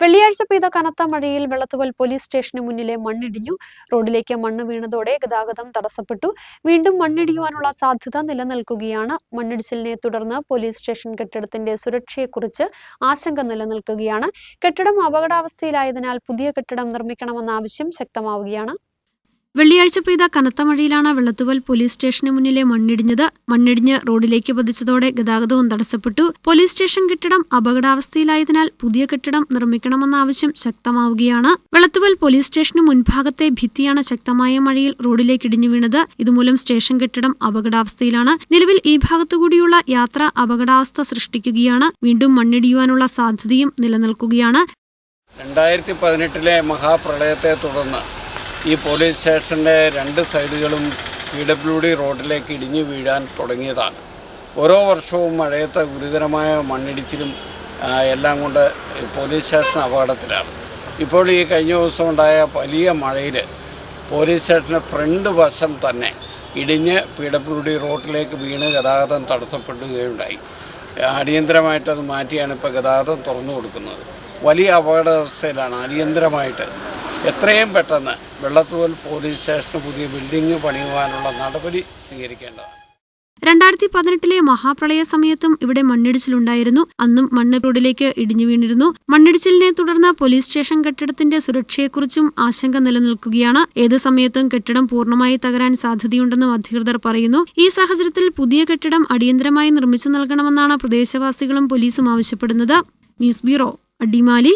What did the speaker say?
വെള്ളിയാഴ്ച പെയ്ത കനത്ത മഴയിൽ വെള്ളത്തുവൽ പോലീസ് സ്റ്റേഷന് മുന്നിലെ മണ്ണിടിഞ്ഞു. റോഡിലേക്ക് മണ്ണ് വീണതോടെ ഗതാഗതം തടസ്സപ്പെട്ടു. വീണ്ടും മണ്ണിടിയുവാനുള്ള സാധ്യത നിലനിൽക്കുകയാണ്. മണ്ണിടിച്ചിലിനെ തുടർന്ന് പോലീസ് സ്റ്റേഷൻ കെട്ടിടത്തിന്റെ സുരക്ഷയെക്കുറിച്ച് ആശങ്ക നിലനിൽക്കുകയാണ്. കെട്ടിടം അപകടാവസ്ഥയിലായതിനാൽ പുതിയ കെട്ടിടം നിർമ്മിക്കണമെന്ന ആവശ്യം ശക്തമാവുകയാണ്. വെള്ളിയാഴ്ച പെയ്ത കനത്ത മഴയിലാണ് വെള്ളത്തുവൽ പോലീസ് സ്റ്റേഷന് മുന്നിലെ മണ്ണിടിഞ്ഞത്. മണ്ണിടിഞ്ഞ് റോഡിലേക്ക് പതിച്ചതോടെ ഗതാഗതവും തടസ്സപ്പെട്ടു. പോലീസ് സ്റ്റേഷൻ കെട്ടിടം അപകടാവസ്ഥയിലായതിനാൽ പുതിയ കെട്ടിടം നിർമ്മിക്കണമെന്ന ആവശ്യം ശക്തമാവുകയാണ്. വെള്ളത്തുവൽ പോലീസ് സ്റ്റേഷന് മുൻഭാഗത്തെ ഭിത്തിയാണ് ശക്തമായ മഴയിൽ റോഡിലേക്ക് ഇടിഞ്ഞു വീണത്. ഇതുമൂലം സ്റ്റേഷൻ കെട്ടിടം അപകടാവസ്ഥയിലാണ്. നിലവിൽ ഈ ഭാഗത്തുകൂടിയുള്ള യാത്ര അപകടാവസ്ഥ സൃഷ്ടിക്കുകയാണ്. വീണ്ടും മണ്ണിടിയുവാനുള്ള സാധ്യതയും നിലനിൽക്കുകയാണ്. രണ്ടായിരത്തി പതിനെട്ടിലെ മഹാപ്രളയത്തെ തുടർന്ന് ഈ പോലീസ് സ്റ്റേഷന്റെ രണ്ട് സൈഡുകളും പി ഡബ്ല്യു ഡി റോഡിലേക്ക് ഇടിഞ്ഞു വീഴാൻ തുടങ്ങിയതാണ്. ഓരോ വർഷവും മഴയത്ത് ഗുരുതരമായ മണ്ണിടിച്ചിലും എല്ലാം കൊണ്ട് പോലീസ് സ്റ്റേഷൻ അപകടത്തിലാണ്. ഇപ്പോൾ ഈ കഴിഞ്ഞ ദിവസം ഉണ്ടായ വലിയ മഴയിൽ പോലീസ് സ്റ്റേഷന്റെ ഫ്രണ്ട് വശം തന്നെ ഇടിഞ്ഞ് പി ഡബ്ല്യു ഡി റോഡിലേക്ക് വീണ് ഗതാഗതം തടസ്സപ്പെടുകയുണ്ടായി. അടിയന്തരമായിട്ട് അത് മാറ്റിയാണ് ഇപ്പോൾ ഗതാഗതം തുറന്നു കൊടുക്കുന്നത്. വലിയ അപകടാവസ്ഥയിലാണ് അടിയന്തരമായിട്ട്. എത്രയും പെട്ടെന്ന് വെള്ളത്തൂവൽ പോലീസ് സ്റ്റേഷന് പുതിയ ബിൽഡിംഗ് പണിയുവാനുള്ള നടപടി സ്വീകരിക്കേണ്ടതാണ്. രണ്ടായിരത്തി പതിനെട്ടിലെ മഹാപ്രളയ സമയത്തും ഇവിടെ മണ്ണിടിച്ചിലുണ്ടായിരുന്നു. അന്നും മണ്ണ് റോഡിലേക്ക് ഇടിഞ്ഞു വീണിരുന്നു. മണ്ണിടിച്ചിലിനെ തുടർന്ന് പോലീസ് സ്റ്റേഷൻ കെട്ടിടത്തിന്റെ സുരക്ഷയെക്കുറിച്ചും ആശങ്ക നിലനിൽക്കുകയാണ്. ഏത് സമയത്തും കെട്ടിടം പൂർണമായി തകരാൻ സാധ്യതയുണ്ടെന്നും അധികൃതർ പറയുന്നു. ഈ സാഹചര്യത്തിൽ പുതിയ കെട്ടിടം അടിയന്തരമായി നിർമ്മിച്ചു നൽകണമെന്നാണ് പ്രദേശവാസികളും പോലീസും ആവശ്യപ്പെടുന്നത്. News bureau Adimali.